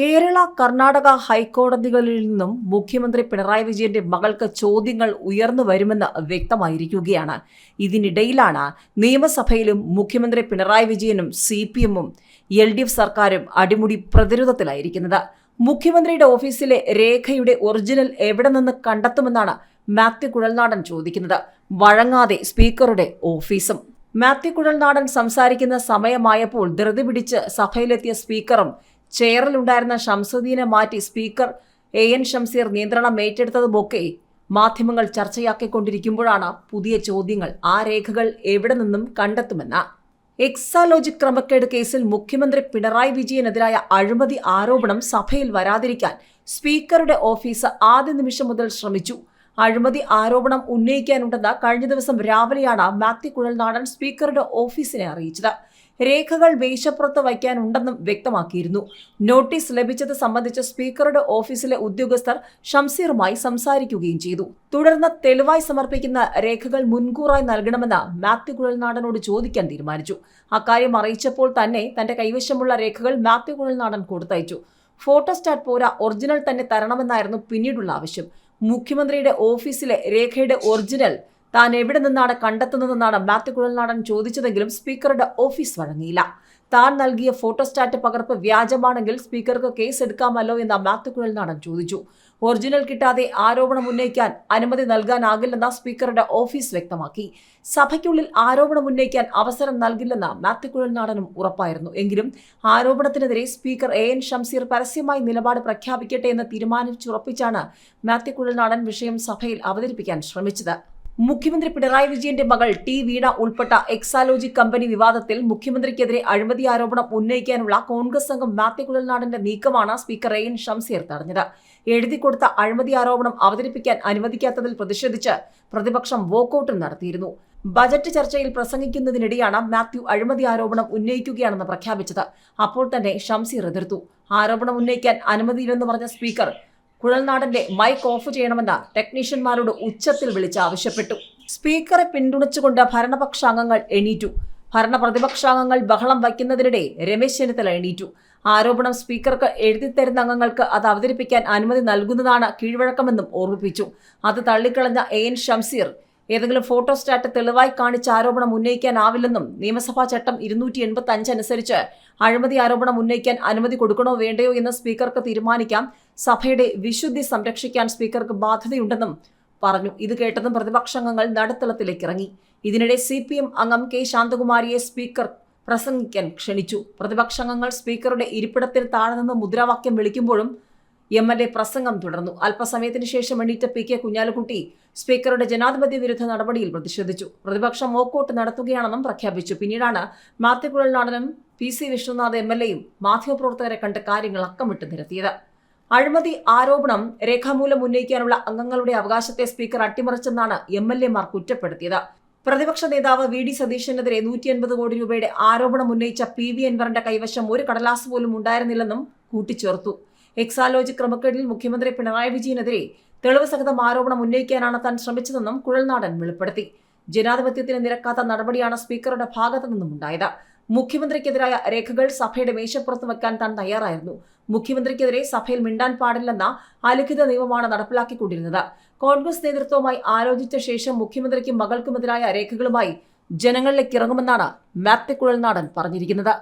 കേരള കർണാടക ഹൈക്കോടതികളിൽ നിന്നും മുഖ്യമന്ത്രി പിണറായി വിജയന്റെ മകൾക്ക് ചോദ്യങ്ങൾ ഉയർന്നു വരുമെന്ന് വ്യക്തമായിരിക്കുകയാണ്. ഇതിനിടയിലാണ് നിയമസഭയിലും മുഖ്യമന്ത്രി പിണറായി വിജയനും സി പി എമ്മും എൽ ഡി എഫ് സർക്കാരും അടിമുടി പ്രതിരോധത്തിലായിരിക്കുന്നത്. മുഖ്യമന്ത്രിയുടെ ഓഫീസിലെ രേഖയുടെ ഒറിജിനൽ എവിടെ നിന്ന് കണ്ടെത്തുമെന്നാണ് മാത്യു കുഴൽനാടൻ ചോദിക്കുന്നത്. വഴങ്ങാതെ സ്പീക്കറുടെ ഓഫീസും. മാത്യു കുഴൽനാടൻ സംസാരിക്കുന്ന സമയമായപ്പോൾ ധൃതി പിടിച്ച് സഭയിലെത്തിയ സ്പീക്കറും ചെയറിലുണ്ടായിരുന്ന ഷംസുദ്ദീനെ മാറ്റി സ്പീക്കർ എ എൻ ഷംസീർ നിയന്ത്രണം ഏറ്റെടുത്തതുമൊക്കെ മാധ്യമങ്ങൾ ചർച്ചയാക്കിക്കൊണ്ടിരിക്കുമ്പോഴാണ് പുതിയ ചോദ്യങ്ങൾ ആ രേഖകൾ എവിടെ നിന്നും കണ്ടെത്തുമെന്ന്. എക്സാലോജിക് ക്രമക്കേട് കേസിൽ മുഖ്യമന്ത്രി പിണറായി വിജയനെതിരായ അഴിമതി ആരോപണം സഭയിൽ വരാതിരിക്കാൻ സ്പീക്കറുടെ ഓഫീസ് ആദ്യ നിമിഷം മുതൽ ശ്രമിച്ചു. അഴിമതി ആരോപണം ഉന്നയിക്കാനുണ്ടെന്ന് കഴിഞ്ഞ ദിവസം രാവിലെയാണ് മാത്യു കുഴൽനാടൻ സ്പീക്കറുടെ ഓഫീസിനെ അറിയിച്ചത്. രേഖകൾ മേശപ്പുറത്ത് വയ്ക്കാനുണ്ടെന്നും വ്യക്തമാക്കിയിരുന്നു. നോട്ടീസ് ലഭിച്ചത് സംബന്ധിച്ച് സ്പീക്കറുടെ ഓഫീസിലെ ഉദ്യോഗസ്ഥർ ഷംസീറുമായി സംസാരിക്കുകയും ചെയ്തു. തുടർന്ന് തെളിവായി സമർപ്പിക്കുന്ന രേഖകൾ മുൻകൂറായി നൽകണമെന്ന് മാത്യു കുഴൽനാടനോട് ചോദിക്കാൻ തീരുമാനിച്ചു. അക്കാര്യം അറിയിച്ചപ്പോൾ തന്നെ തന്റെ കൈവശമുള്ള രേഖകൾ മാത്യു കുഴൽനാടൻ കൊടുത്തയച്ചു. ഫോട്ടോസ്റ്റാറ്റ് പോരാ ഒറിജിനൽ തന്നെ തരണമെന്നായിരുന്നു പിന്നീടുള്ള ആവശ്യം. മുഖ്യമന്ത്രിയുടെ ഓഫീസിലെ രേഖയുടെ ഒറിജിനൽ താൻ എവിടെ നിന്നാണ് കണ്ടെത്തുന്നതെന്നാണ് മാത്യു കുഴൽനാടൻ ചോദിച്ചതെങ്കിലും സ്പീക്കറുടെ ഓഫീസ് വഴങ്ങിയില്ല. താൻ നൽകിയ ഫോട്ടോസ്റ്റാറ്റ് പകർപ്പ് വ്യാജമാണെങ്കിൽ സ്പീക്കർക്ക് കേസ് എടുക്കാമല്ലോ എന്ന് മാത്യു കുഴൽനാടൻ ചോദിച്ചു. ഒറിജിനൽ കിട്ടാതെ ആരോപണം ഉന്നയിക്കാൻ അനുമതി നൽകാനാകില്ലെന്ന് സ്പീക്കറുടെ ഓഫീസ് വ്യക്തമാക്കി. സഭയ്ക്കുള്ളിൽ ആരോപണം ഉന്നയിക്കാൻ അവസരം നൽകില്ലെന്ന് മാത്യു കുഴൽനാടനും ഉറപ്പായിരുന്നു. എങ്കിലും ആരോപണത്തിനെതിരെ സ്പീക്കർ എ എൻ ഷംസീർ പരസ്യമായി നിലപാട് പ്രഖ്യാപിക്കട്ടെ എന്ന് തീരുമാനിച്ചുറപ്പിച്ചാണ് മാത്യു കുഴൽനാടൻ വിഷയം സഭയിൽ അവതരിപ്പിക്കാൻ ശ്രമിച്ചത്. മുഖ്യമന്ത്രി പിണറായി വിജയന്റെ മകൾ ടി വീണ ഉൾപ്പെട്ട എക്സാലോജി കമ്പനി വിവാദത്തിൽ മുഖ്യമന്ത്രിക്കെതിരെ അഴിമതി ആരോപണം ഉന്നയിക്കാനുള്ള കോൺഗ്രസ് അംഗം മാത്യു കുഴൽനാടന്റെ നീക്കമാണ് സ്പീക്കർ എ എൻ ഷംസീർ തടഞ്ഞത്. എഴുതി കൊടുത്ത അഴിമതി ആരോപണം അവതരിപ്പിക്കാൻ അനുവദിക്കാത്തതിൽ പ്രതിഷേധിച്ച് പ്രതിപക്ഷം വോക്കൌട്ടും നടത്തിയിരുന്നു. ബജറ്റ് ചർച്ചയിൽ പ്രസംഗിക്കുന്നതിനിടെയാണ് മാത്യു അഴിമതി ആരോപണം ഉന്നയിക്കുകയാണെന്ന് പ്രഖ്യാപിച്ചത്. അപ്പോൾ തന്നെ ഷംസീർ എതിർത്തു. ആരോപണം ഉന്നയിക്കാൻ അനുമതിയില്ലെന്ന് പറഞ്ഞ സ്പീക്കർ കുഴൽനാടന്റെ മൈക്ക് ഓഫ് ചെയ്യണമെന്ന് ടെക്നീഷ്യന്മാരോട് ഉച്ചത്തിൽ വിളിച്ച് ആവശ്യപ്പെട്ടു. സ്പീക്കറെ പിന്തുണച്ചുകൊണ്ട് ഭരണപക്ഷാംഗങ്ങൾ എണീറ്റു. ഭരണ പ്രതിപക്ഷാംഗങ്ങൾ ബഹളം വയ്ക്കുന്നതിനിടെ രമേശ് ചെന്നിത്തല എണീറ്റു. ആരോപണം സ്പീക്കർക്ക് എഴുതിത്തരുന്ന അംഗങ്ങൾക്ക് അത് അവതരിപ്പിക്കാൻ അനുമതി നൽകുന്നതാണ് കീഴ്വഴക്കമെന്നും ഓർമ്മിപ്പിച്ചു. അത് തള്ളിക്കളഞ്ഞ എ എൻ ഷംസീർ ഏതെങ്കിലും ഫോട്ടോസ്റ്റാറ്റ് തെളിവായി കാണിച്ച ആരോപണം ഉന്നയിക്കാനാവില്ലെന്നും നിയമസഭാ ചട്ടം ഇരുന്നൂറ്റി എൺപത്തി അഞ്ച് അനുസരിച്ച് അഴിമതി ആരോപണം ഉന്നയിക്കാൻ അനുമതി കൊടുക്കണോ വേണ്ടയോ എന്ന് സ്പീക്കർക്ക് തീരുമാനിക്കാം. സഭയുടെ വിശുദ്ധി സംരക്ഷിക്കാൻ സ്പീക്കർക്ക് ബാധ്യതയുണ്ടെന്നും പറഞ്ഞു. ഇത് കേട്ടതും പ്രതിപക്ഷാംഗങ്ങൾ നടുത്തളത്തിലേക്ക് ഇറങ്ങി. ഇതിനിടെ സി പി എം അംഗം കെ ശാന്തകുമാരിയെ സ്പീക്കർ പ്രസംഗിക്കാൻ ക്ഷണിച്ചു. പ്രതിപക്ഷാംഗങ്ങൾ സ്പീക്കറുടെ ഇരിപ്പിടത്തിൽ താഴെ നിന്ന് മുദ്രാവാക്യം വിളിക്കുമ്പോഴും എം എൽ എ പ്രസംഗം തുടർന്നു. അല്പസമയത്തിന് ശേഷം എണീറ്റ പി കെ കുഞ്ഞാലിക്കുട്ടി സ്പീക്കറുടെ ജനാധിപത്യ വിരുദ്ധ നടപടിയിൽ പ്രതിഷേധിച്ചു. പ്രതിപക്ഷം വോക്കൌട്ട് നടത്തുകയാണെന്നും പ്രഖ്യാപിച്ചു. പിന്നീടാണ് മാത്തിക്കുഴൽ നടനും P C Vishnunath M L എയും മാധ്യമപ്രവർത്തകരെ കണ്ട് കാര്യങ്ങൾ അക്കമിട്ട് നിരത്തിയത്. അഴിമതി ആരോപണം രേഖാമൂലം ഉന്നയിക്കാനുള്ള അംഗങ്ങളുടെ അവകാശത്തെ സ്പീക്കർ അട്ടിമറിച്ചെന്നാണ് എം എൽ എമാർ കുറ്റപ്പെടുത്തിയത്. പ്രതിപക്ഷ നേതാവ് വി ഡി സതീശനെതിരെ നൂറ്റി അൻപത് കോടി രൂപയുടെ ആരോപണം ഉന്നയിച്ച പി വി അൻവറിന്റെ കൈവശം ഒരു കടലാസ് പോലും ഉണ്ടായിരുന്നില്ലെന്നും കൂട്ടിച്ചേർത്തു. എക്സാലോജി ക്രമക്കേടിൽ മുഖ്യമന്ത്രി പിണറായി വിജയനെതിരെ തെളിവ് സഹിതം ആരോപണം ഉന്നയിക്കാനാണ് താൻ ശ്രമിച്ചതെന്നും കുഴൽനാടൻ വെളിപ്പെടുത്തി. ജനാധിപത്യത്തിന് നിരക്കാത്ത നടപടിയാണ് സ്പീക്കറുടെ ഭാഗത്തു നിന്നും ഉണ്ടായത്. മുഖ്യമന്ത്രിക്കെതിരായ രേഖകൾ സഭയുടെ മേശപ്പുറത്ത് വെക്കാൻ താൻ തയ്യാറായിരുന്നു. മുഖ്യമന്ത്രിക്കെതിരെ സഭയിൽ മിണ്ടാൻ പാടില്ലെന്ന അലിഖിത നിയമമാണ് നടപ്പിലാക്കിക്കൊണ്ടിരുന്നത്. കോൺഗ്രസ് നേതൃത്വവുമായി ആലോചിച്ച ശേഷം മുഖ്യമന്ത്രിക്കും മകൾക്കുമെതിരായ രേഖകളുമായി ജനങ്ങളിലേക്ക് ഇറങ്ങുമെന്നാണ് മാത്യു കുഴൽനാടൻ പറഞ്ഞിരിക്കുന്നത്.